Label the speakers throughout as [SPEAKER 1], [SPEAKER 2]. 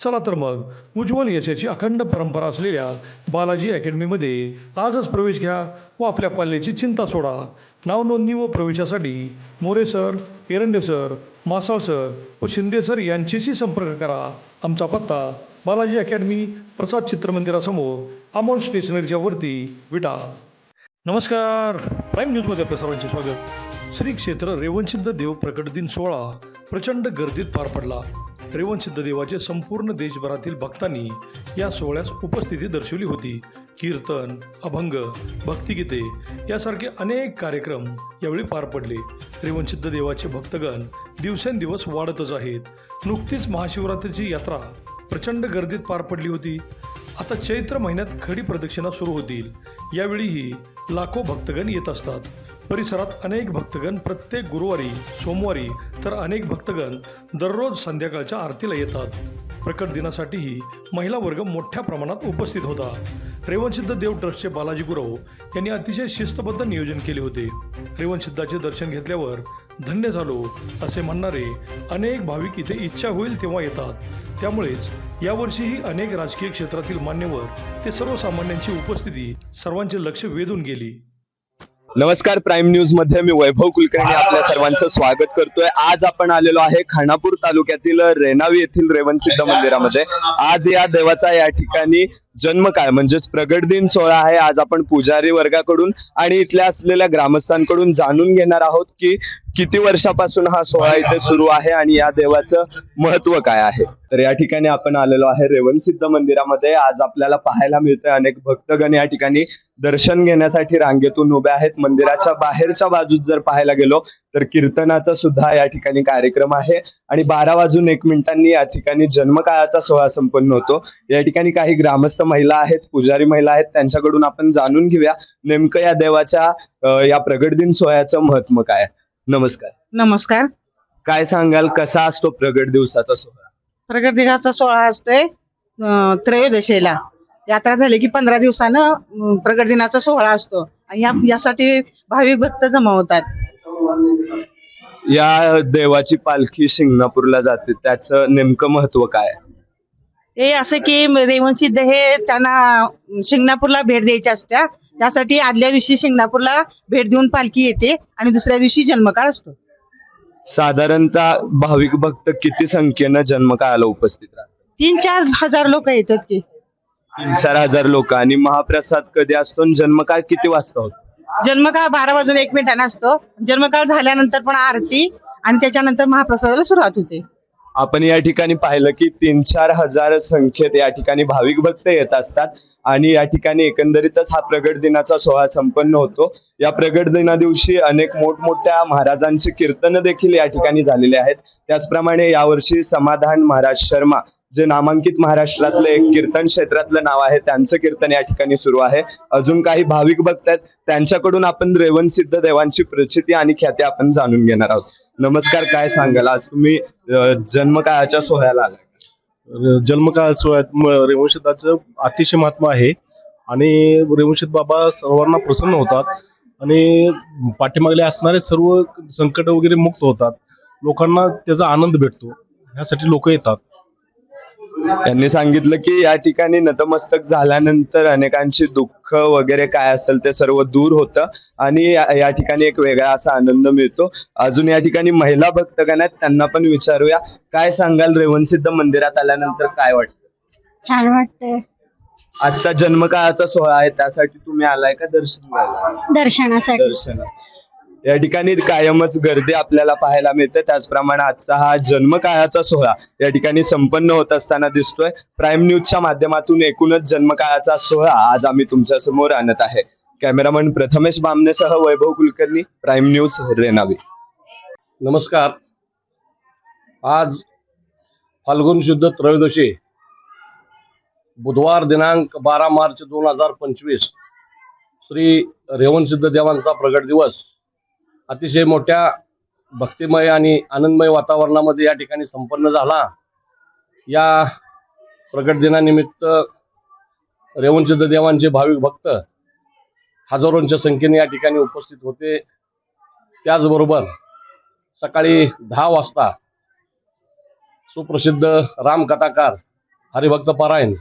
[SPEAKER 1] चला तर मग उज्ज्वल यशाची अखंड परंपरा असलेल्या बालाजी अकॅडमीमध्ये आजच प्रवेश घ्या व आपल्या पाल्याची चिंता सोडा. नावनोंदणी व प्रवेशासाठी More sir Erande sir Masal sir व शिंदे सर यांच्याशी संपर्क करा. आमचा पत्ता बालाजी अकॅडमी प्रसाद चित्रमंदिरासमोर अमोल स्टेशनरीच्या वरती विटा. नमस्कार. प्राईम न्यूजमध्ये आपल्या सर्वांचे स्वागत. श्री क्षेत्र रेवणसिद्ध देव प्रकट दिन सोहळा प्रचंड गर्दीत पार पडला. रेवणसिद्ध देवाचे संपूर्ण देशभरातील भक्तांनी या सोहळ्यास उपस्थिती दर्शवली होती. कीर्तन अभंग भक्तिगीते यासारखे अनेक कार्यक्रम यावेळी पार पडले. रेवणसिद्ध देवाचे भक्तगण दिवसेंदिवस वाढतच आहेत. नुकतीच महाशिवरात्रीची यात्रा प्रचंड गर्दीत पार पडली होती. आता चैत्र महिन्यात खडी प्रदक्षिणा सुरू होतील. यावेळीही लाखो भक्तगण येत असतात. परिसरात अनेक भक्तगण प्रत्येक गुरुवारी सोमवारी तर अनेक भक्तगण दररोज संध्याकाळच्या आरतीला येतात. प्रकट दिनासाठीही महिला वर्ग मोठ्या प्रमाणात उपस्थित होता. रेवणसिद्ध देव ट्रस्टचे बालाजी गुरव यांनी अतिशय शिस्तबद्ध नियोजन केले होते. रेवणसिद्धाचे दर्शन घेतल्यावर धन्य झालो असे म्हणणारे अनेक भाविक इथे इच्छा होईल तेव्हा येतात. त्यामुळेच यावर्षीही अनेक राजकीय क्षेत्रातील मान्यवर ते सर्वसामान्यांची उपस्थिती सर्वांचे लक्ष वेधून गेली.
[SPEAKER 2] नमस्कार प्राईम न्यूजमध्ये मी वैभव कुलकर्णी आपल्या सर्वांचं स्वागत करतोय. आज आपण आलेलो आहे खानापूर तालुक्यातील रेणावी येथील रेवणसिद्ध मंदिरामध्ये. आज या देवाचा या ठिकाणी जन्मकाळ म्हणजेच प्रगट दिन सोहळा आहे. आज आपण पुजारी वर्गाकडून आणि इथल्या असलेल्या ग्रामस्थांकडून जाणून घेणार आहोत की किती वर्षापासून हा सोहळा इथे सुरू आहे आणि या देवाचं महत्त्व काय आहे? तर या ठिकाणी आपण आलेलो आहे रेवणसिद्ध मंदिरामध्ये. आज आपल्याला पाहायला मिळतंय अनेक भक्तगण या ठिकाणी दर्शन घेण्यासाठी रांगेतून उभे आहेत. मंदिराच्या बाहेरच्या बाजूत जर पाहायला गेलो तर कीर्तनाचा सुद्धा या ठिकाणी कार्यक्रम आहे. आणि बारा वाजून एक मिनिटांनी या ठिकाणी जन्मकाळाचा सोहळा संपन्न होतो. या ठिकाणी काही ग्रामस्थ महिला आहेत पुजारी महिला आहेत त्यांच्याकडून आपण जाणून घेऊया नेमकं या देवाच्या या प्रगट दिन सोहळ्याचं महत्त्व काय. नमस्कार.
[SPEAKER 3] नमस्कार.
[SPEAKER 2] काय सांगाल कसा असतो प्रगट दिवसाचा सोहळा?
[SPEAKER 3] प्रगट दिनाचा सोहळा असतोय त्रयोदशीला. यात्रा झाली की पंधरा दिवसानं प्रगट दिनाचा सोहळा असतो. आणि यासाठी भाविक भक्त जमा होतात.
[SPEAKER 2] या देवाची पालखी शिंगणापूरला जाते. त्याचं नेमकं महत्त्व काय?
[SPEAKER 3] ते असं की रेवणसिद्ध हे त्यांना शिंगणापूरला भेट द्यायची असत्या. त्यासाठी आदल्या दिवशी शिंगणापूरला भेट देऊन पालखी येते आणि दुसऱ्या दिवशी जन्मकाळ असतो.
[SPEAKER 2] साधारणतः भाविक भक्त किती संख्येनं जन्मकाळाला उपस्थित राहतात?
[SPEAKER 3] तीन चार हजार लोक येतात ते
[SPEAKER 2] तीन चार हजार लोक आणि महाप्रसाद कधी असतो आणि जन्मकाळ किती वाजता होतो?
[SPEAKER 3] जन्मकाळ बारा वाजून एक मिनिटाने असतो. जन्मकाळ झाल्यानंतर पण आरती आणि त्याच्यानंतर महाप्रसादाला सुरुवात होते.
[SPEAKER 2] आपण या ठिकाणी पाहिलं की तीन चार हजार संख्येत या ठिकाणी भाविक भक्त येत असतात आणि या ठिकाणी एकंदरीतच हा प्रगट दिनाचा सोहळा संपन्न होतो. या प्रगट दिना दिवशी अनेक मोठमोठ्या महाराजांची कीर्तन देखील या ठिकाणी झालेली आहेत. त्याचप्रमाणे यावर्षी समाधान महाराज शर्मा जे नामांकित महाराष्ट्रातलं एक कीर्तन क्षेत्रातलं नाव आहे त्यांचं कीर्तन या ठिकाणी सुरू आहे. अजून काही भाविक भक्त आहेत त्यांच्याकडून आपण रेवण सिद्ध देवांची प्रचिती आणि ख्याती आपण जाणून घेणार आहोत. नमस्कार काय सांगाल? आज तुम्ही जन्मकाळाच्या सोहळ्याला आला
[SPEAKER 4] जन्मकाळ सोहळ्यात म- रेवणसिद्धाचं अतिशय महत्त्व आहे. आणि रेवणसिद्ध बाबा सर्वांना प्रसन्न होतात. आणि पाठीमागले असणारे सर्व संकट वगैरे मुक्त होतात. लोकांना त्याचा आनंद भेटतो. ह्यासाठी लोक येतात.
[SPEAKER 2] त्यांनी सांगितलं की या ठिकाणी नतमस्तक झाल्यानंतर अनेकांची दुःख वगैरे काय असेल ते सर्व दूर होतं आणि या ठिकाणी एक वेगळा असा आनंद मिळतो. अजून या ठिकाणी महिला भक्तगण आहेत त्यांना पण विचारूया. काय सांगाल रेवणसिद्ध मंदिरात आल्यानंतर काय वाटतं?
[SPEAKER 5] छान वाटतंय.
[SPEAKER 2] आजचा जन्मकाळाचा सोहळा आहे त्यासाठी तुम्ही आलाय का दर्शन
[SPEAKER 5] दर्शनासाठी.
[SPEAKER 2] दर्शन या ठिकाणी कायमच गर्दी आपल्याला पाहायला मिळते. त्याचप्रमाणे आजचा हा जन्मकाळाचा सोहळा या ठिकाणी संपन्न होत असताना दिसतोय. प्राईम न्यूजच्या माध्यमातून एकूणच जन्मकाळाचा सोहळा आज आम्ही तुमच्यासमोर आणत आहे. कॅमेरामन प्रथमेश बामनेसह वैभव कुलकर्णी प्राईम न्यूज रेनावी
[SPEAKER 4] नमस्कार. आज फाल्गुन शुद्ध त्रयोदशी बुधवार दिनांक बारा मार्च दोन हजार पंचवीस श्री रेवणसिद्ध देवांचा प्रगट दिवस अतिशय मोठ्या भक्तिमय आणि आनंदमय वातावरणामध्ये या ठिकाणी संपन्न झाला. या प्रगट दिनानिमित्त रेवणसिद्ध देवांचे भाविक भक्त हजारोंच्या संख्येने या ठिकाणी उपस्थित होते. त्याचबरोबर सकाळी दहा वाजता सुप्रसिद्ध रामकथाकार हरिभक्त पारायण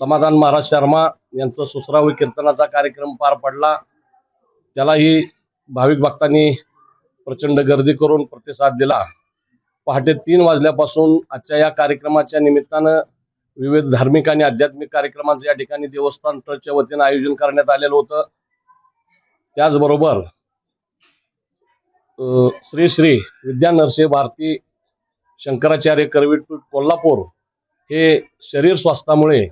[SPEAKER 4] समाधान महाराज शर्मा यांचं सुसरावी कीर्तनाचा कार्यक्रम पार पडला. त्यालाही भाविक भक्तांनी प्रचंड गर्दी करून प्रतिसाद दिला. पहाटे तीन वाजल्यापासून आजच्या या कार्यक्रमाच्या निमित्तानं विविध धार्मिक आणि आध्यात्मिक कार्यक्रमांचं या ठिकाणी देवस्थान ट्रस्टच्या वतीनं आयोजन करण्यात आलेलं होतं. त्याचबरोबर श्री श्री विद्या नरसिंह भारती शंकराचार्य करवीरपीठ कोल्हापूर हे शरीर स्वास्थ्यामुळे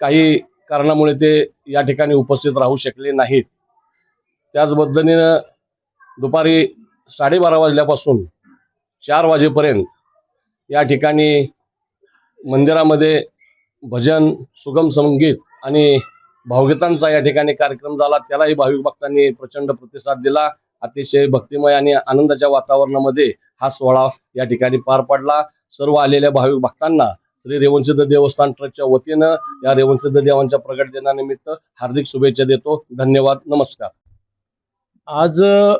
[SPEAKER 4] काही कारणामुळे ते या ठिकाणी उपस्थित राहू शकले नाहीत. त्याच पद्धतीनं दुपारी साडेबारा वाजल्यापासून चार वाजेपर्यंत या ठिकाणी मंदिरामध्ये भजन सुगम संगीत आणि भावगीतांचा या ठिकाणी कार्यक्रम झाला. त्यालाही भाविक भक्तांनी प्रचंड प्रतिसाद दिला. अतिशय भक्तिमय आणि आनंदाच्या वातावरणामध्ये हा सोहळा या ठिकाणी पार पडला. सर्व आलेल्या भाविक भक्तांना श्री रेवणसिद्ध देवस्थान ट्रस्टच्या वतीनं या रेवणसिद्ध देवांच्या प्रगट दिनानिमित्त हार्दिक शुभेच्छा देतो. धन्यवाद. नमस्कार.
[SPEAKER 5] आज अ,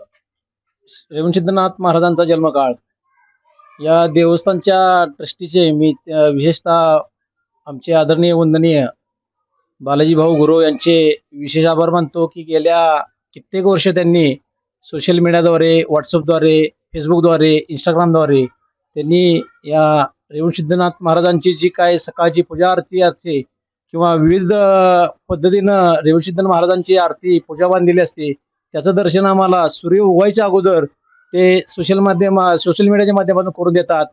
[SPEAKER 5] रेवणसिद्धनाथ महाराजांचा जन्मकाळ. या देवस्थानच्या ट्रस्टीचे मी विशेषतः आमचे आदरणीय वंदनीय बालाजी भाऊ गुरु यांचे विशेष आभार मानतो की गेल्या कित्येक वर्ष त्यांनी सोशल मीडियाद्वारे व्हॉट्सअपद्वारे फेसबुकद्वारे इंस्टाग्रामद्वारे त्यांनी या रेवणसिद्धनाथ महाराजांची जी काय सकाळची पूजा आरती असते किंवा विविध पद्धतीनं रेवणसिद्ध महाराजांची आरती पूजा बांधलेली असते त्याचं दर्शन आम्हाला सूर्य उगवायच्या अगोदर ते सोशल माध्यम सोशल मीडियाच्या माध्यमातून करून देतात.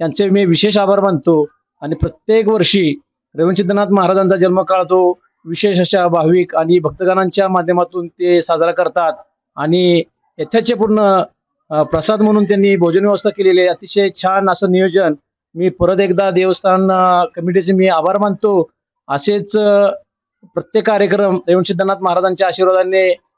[SPEAKER 5] त्यांचे मी विशेष आभार मानतो. आणि प्रत्येक वर्षी रेवणसिद्धनाथ महाराजांचा जन्मकाळ तो विशेष अशा भाविक आणि भक्तगणांच्या माध्यमातून ते साजरा करतात. आणि यथाचे पूर्ण प्रसाद म्हणून त्यांनी भोजन व्यवस्था केलेली आहे. अतिशय छान असं नियोजन. मी परत एकदा देवस्थान कमिटीचे मी आभार मानतो. असेच प्रत्येक कार्यक्रम रेवणसिद्धनाथ महाराजांच्या आशीर्वादाने